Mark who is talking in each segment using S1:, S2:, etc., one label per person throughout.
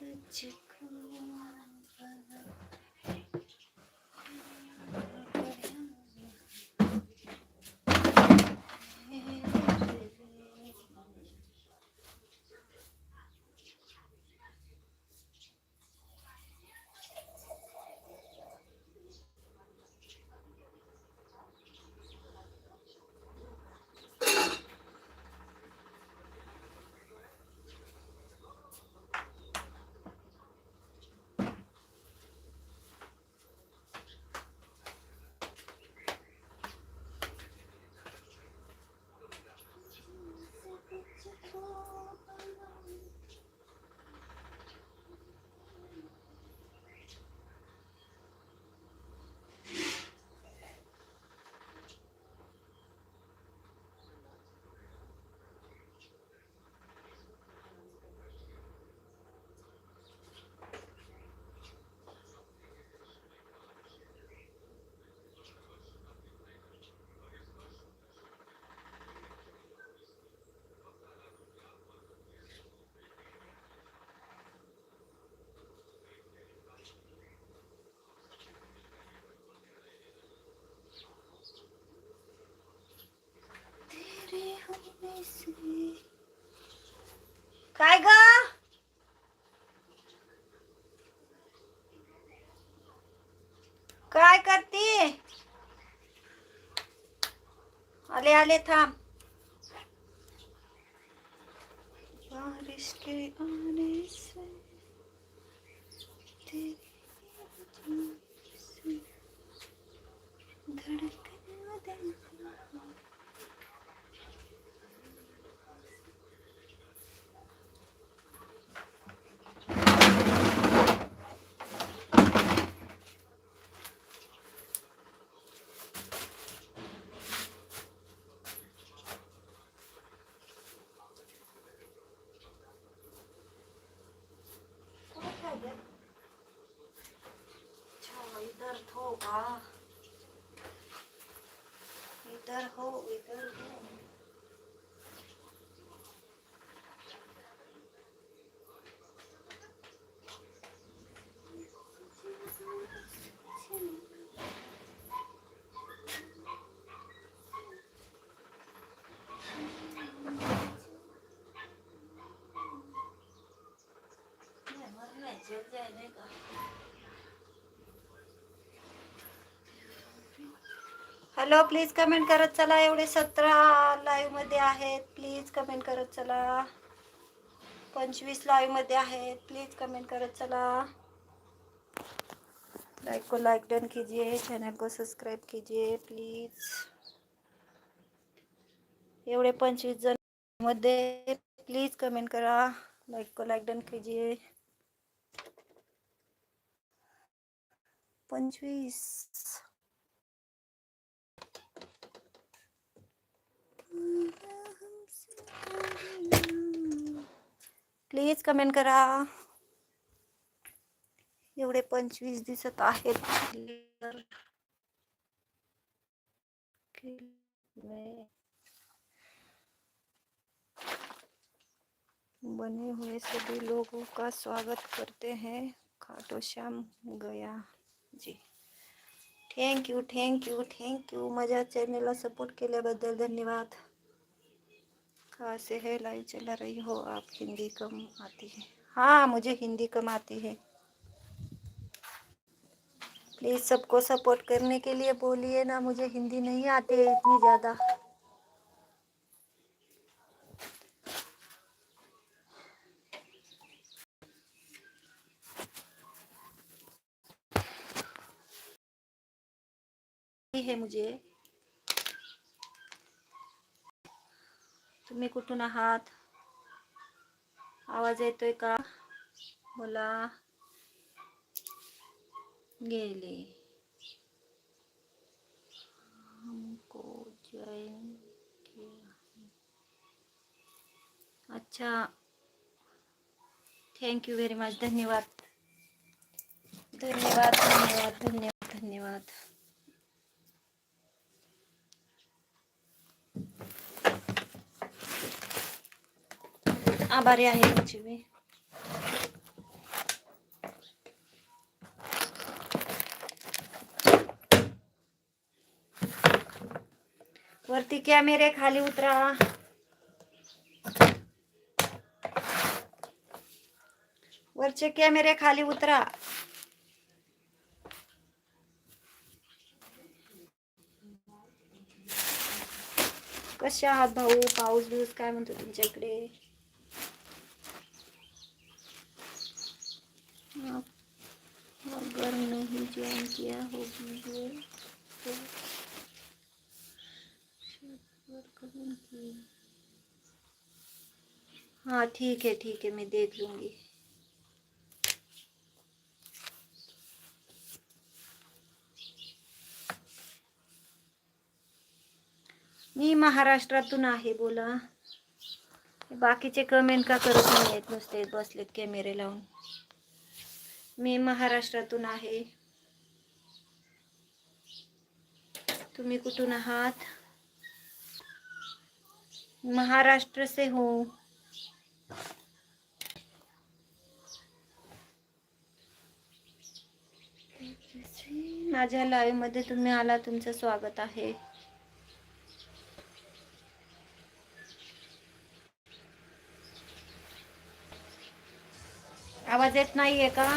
S1: 自己 काय करते? आले आले थांब. बारिश के आने से तेरी वजह से धड़कन दिल का अच्छा इधर होगा इधर हो इधर हो। हॅलो प्लीज कमेंट करत चला. एवढे सतरा लाईव्हमध्ये आहेत. प्लीज कमेंट करत चला. पंचवीस लाईव्हमध्ये आहेत. प्लीज कमेंट करत चला. लाइक को लाइक डन कीजिए. चैनल को सब्सक्राइब कीजिए. प्लीज एवढे पंचवीस जणमध्ये प्लीज कमेंट करा. लाइक को लाइक डन कीजिए. पंचवीस. प्लीज़ कमेंट करा. एवढे पंचवीस दिसत आहेत. बने हुए सभी लोगों का स्वागत करते हैं. खाटो श्याम गया. जी. Thank you thank you thank you माझ्या चॅनेलला सपोर्ट केल्याबद्दल धन्यवाद. कहाँ से है लाइव चला रही हो, आप हिंदी कम आती है। हाँ मुझे हिंदी कम आती है। प्लीज़ सबको सपोर्ट करने के लिए बोलिए ना, मुझे हिंदी नहीं आती है इतनी ज़्यादा। है मुझे। तुम्ही कुठून आहात? आवाज़ येतोय का? बोला. गेले. हमको ज्वाइन किया अच्छा. थैंक यू वेरी मच धन्यवाद. धन्यवाद धन्यवाद धन्यवाद धन्यवाद. आभारी आहे तुमची मी वरती कॅमेरे खाली उतरा वरचे कॅमेरे खाली उतरा. कसे आहात भाऊ? पाऊस बिऊस काय म्हणतो तुमच्या ज्वाइन किया हो वीडियो तो हाँ ठीक है ठीक है, मैं देख लूँगी। मी महाराष्ट्रातून आहे, बोला. बाकीचे कमेंट का करत नाही आहेत नुसते बसलेत कॅमेरे लावून. मी महाराष्ट्रातून आहे. तुम्ही कुठून आहात? महाराष्ट्र से हो. माझ्या लाईव्हमध्ये तुम्ही आला तुमचं स्वागत आहे. आवाज येत नाहीये का?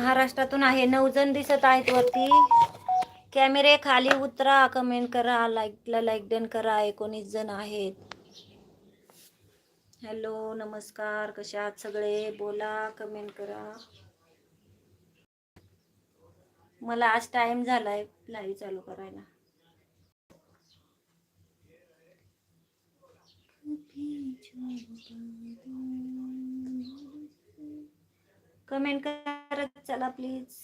S1: महाराष्ट्रातून आहे. नऊ जण दिसत आहेत वरती. कॅमेरे खाली उतरा कमेंट करा लाईकला लाईक डन करा. एकोणीस जण आहेत. हॅलो नमस्कार. कसे आहात सगळे? बोला कमेंट करा. मला आज टाइम झालाय. लाईव्ह चालू करायला. कमेंट करा. करत चला प्लीज़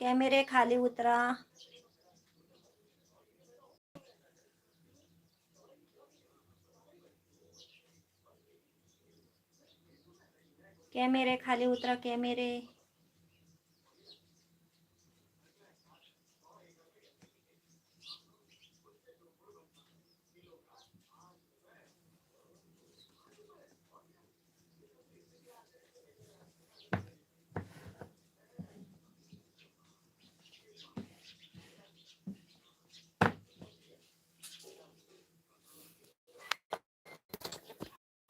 S1: कॅमेरे खाली उतरा। कॅमेरे खाली उतरा कॅमेरे।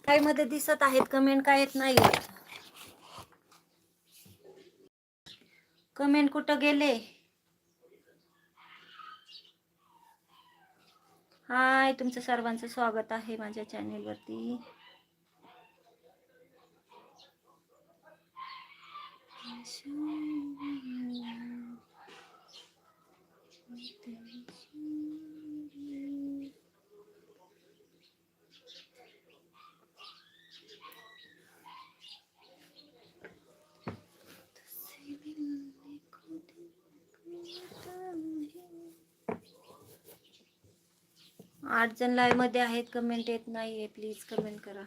S1: काय मध्ये दिसत आहेत कमेंट काय येत नाही कमेंट कुठं गेले? हाय तुमचं सर्वांचं स्वागत आहे माझ्या चॅनेलवरती आठ जण लाईव्हमध्ये आहेत कमेंट येत नाहीये. प्लीज कमेंट करा.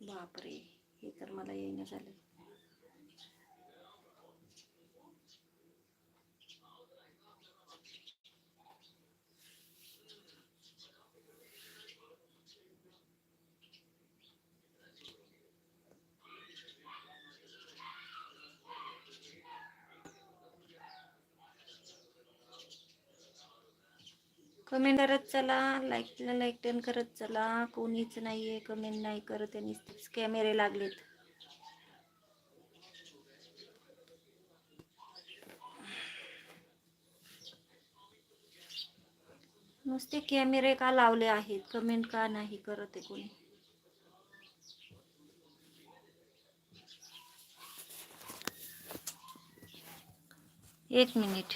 S1: बापरे हे तर मला येणं झालं. कमेंट करत चला लाईकला लाईक टन करत चला. कोणीच नाहीये कमेंट नाही करत आणि कॅमेरे लागलेत. नुसते कॅमेरे का लावले आहेत? कमेंट का नाही करत आहे कोणी? एक मिनिट.